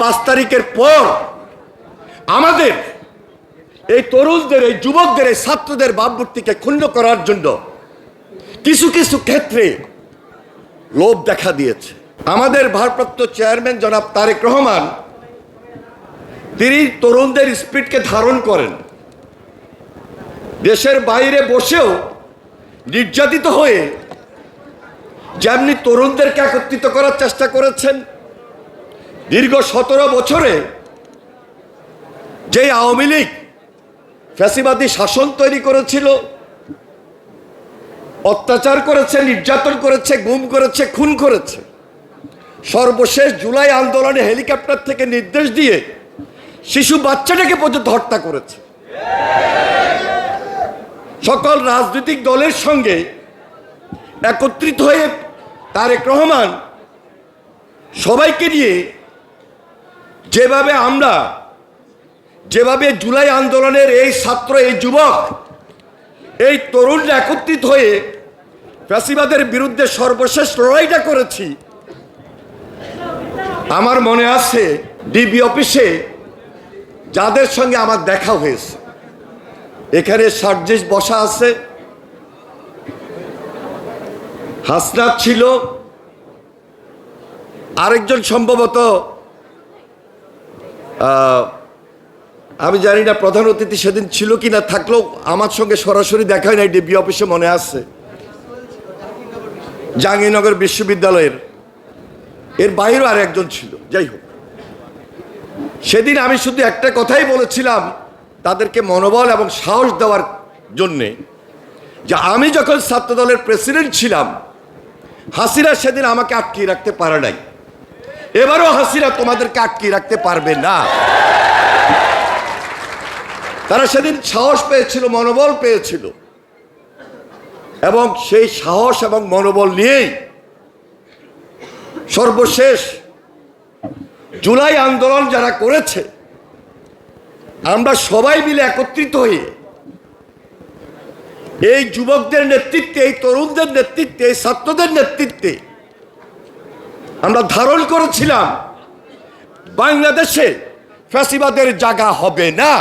পাঁচ তারিখের পর আমাদের এই তরুণদের, এই যুবকদের, এই ছাত্রদের ভাবমূর্তিকে ক্ষুণ্ণ করার জন্য কিছু কিছু ক্ষেত্রে লোভ দেখা দিয়েছে। আমাদের ভারপ্রাপ্ত চেয়ারম্যান জনাব তারেক রহমান তিনি তরুণদের স্পিডকে ধারণ করেন। দেশের বাইরে বসেও নির্যাতিত হয়ে যেমনি তরুণদেরকে একত্রিত করার চেষ্টা করেছেন দীর্ঘ সতেরো বছরে যে আওয়ামী লীগ ফ্যাসিবাদী শাসন তৈরি করেছিল, অত্যাচার করেছে, নির্যাতন করেছে, গুম করেছে, খুন করেছে, সর্বশেষ জুলাই আন্দোলনে হেলিকপ্টার থেকে নির্দেশ দিয়ে শিশু বাচ্চাটাকে পর্যন্ত হত্যা করেছে। সকল রাজনৈতিক দলের সঙ্গে একত্রিত হয়ে তারেক রহমান সবাইকে নিয়ে যেভাবে আমরা, যেভাবে জুলাই আন্দোলনের এই ছাত্র, এই যুবক, এই তরুণরা একত্রিত হয়ে ফ্যাসিবাদের বিরুদ্ধে সর্বশেষ লড়াইটা করেছি, আমার মনে আছে ডিবি অফিসে যাদের সঙ্গে আমার দেখা হয়েছে। এখানে সার্জিস বসা আছে, হাসনাত ছিল, আরেকজন সম্ভবত আমি জানি না প্রধান অতিথি সেদিন ছিল কি না, থাকলেও আমার সঙ্গে সরাসরি দেখা হয় নাই, ডিবি অফিসে মনে আছে। জাহাঙ্গীরনগর বিশ্ববিদ্যালয়ের। এর বাইরেও আর একজন ছিল, যাই হোক। সেদিন আমি শুধু একটা কথাই বলেছিলাম, তাদেরকে মনোবল এবং সাহস দেওয়ার জন্যে, যে আমি যখন ছাত্র দলের প্রেসিডেন্ট ছিলাম, হাসিনা সেদিন আমাকে আটকিয়ে রাখতে পারে নাই। এবারও হাসিনা তোমাদেরকে আটকিয়ে রাখতে পারবে না। তারা সেদিন সাহস পেয়েছিল, মনোবল পেয়েছিল। এবং সেই সাহস এবং মনোবল নিয়েই সর্বশেষ জুলাই আন্দোলন যারা করেছে, আমরা সবাই মিলে একত্রিত হয়ে এই যুবকদের নেতৃত্বে, এই তরুণদের নেতৃত্বে, এই ছাত্রদের নেতৃত্বে আমরা ধারণ করেছিলাম, বাংলাদেশে ফ্যাসিবাদের জায়গা হবে না।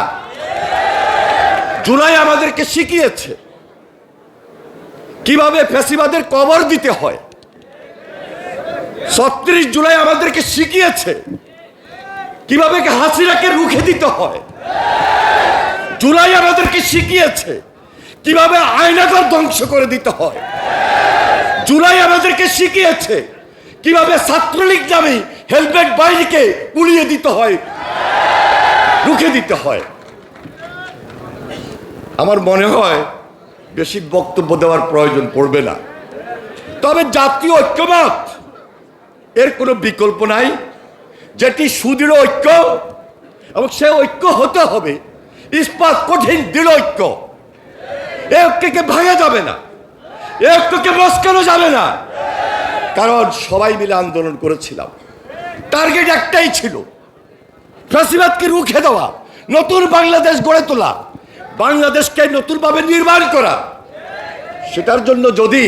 জুলাই আমাদেরকে শিখিয়েছে কীভাবে ফ্যাসিবাদের কবর দিতে হয়। ছত্রিশ জুলাই আমাদেরকে শিখিয়েছে কীভাবে হাসিনাকে রুখে দিতে হয়। জুলাই আমাদেরকে শিখিয়েছে কীভাবে আয়নাঘর ধ্বংস করে দিতে হয়। জুলাই আমাদেরকে শিখিয়েছে কীভাবে ছাত্রলীগ নামে হেলমেট বাহিনীকে উড়িয়ে দিতে হয়? রুখে দিতে হয়। আমার মনে হয় বেশি বক্তব্য দেওয়ার প্রয়োজন পড়বে না। তবে জাতীয় ঐক্যমত, এর কোনো বিকল্প নাই। যেটি সুদৃঢ় ঐক্য, এবং সে ঐক্য হতে হবে। ইস্পাত কঠিন, দৃঢ় ঐক্য। এ ঐক্যকে ভাঙা যাবে না। এ ঐক্যকে মস্কানো যাবে না। কারণ সবাই মিলে আন্দোলন করেছিলাম। টার্গেট একটাই ছিল। ফ্যাসিবাদকে রুখে দেওয়া, নতুন বাংলাদেশ গড়ে তোলা, বাংলাদেশকে নতুনভাবে নির্মাণ করা। সেটার জন্য যদি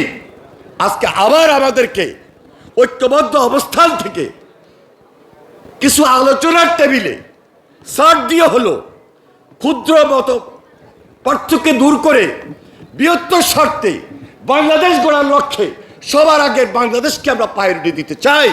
আজকে আবার আমাদেরকে ঐক্যবদ্ধ অবস্থান থেকে কিছু আলোচনার টেবিলে সার দিয়ে হলো, ক্ষুদ্র মতো পার্থক্য দূর করে বৃহত্তর স্বার্থে বাংলাদেশ গড়ার লক্ষ্যে সবার আগে বাংলাদেশকে আমরা প্রায়োরিটি দিতে চাই।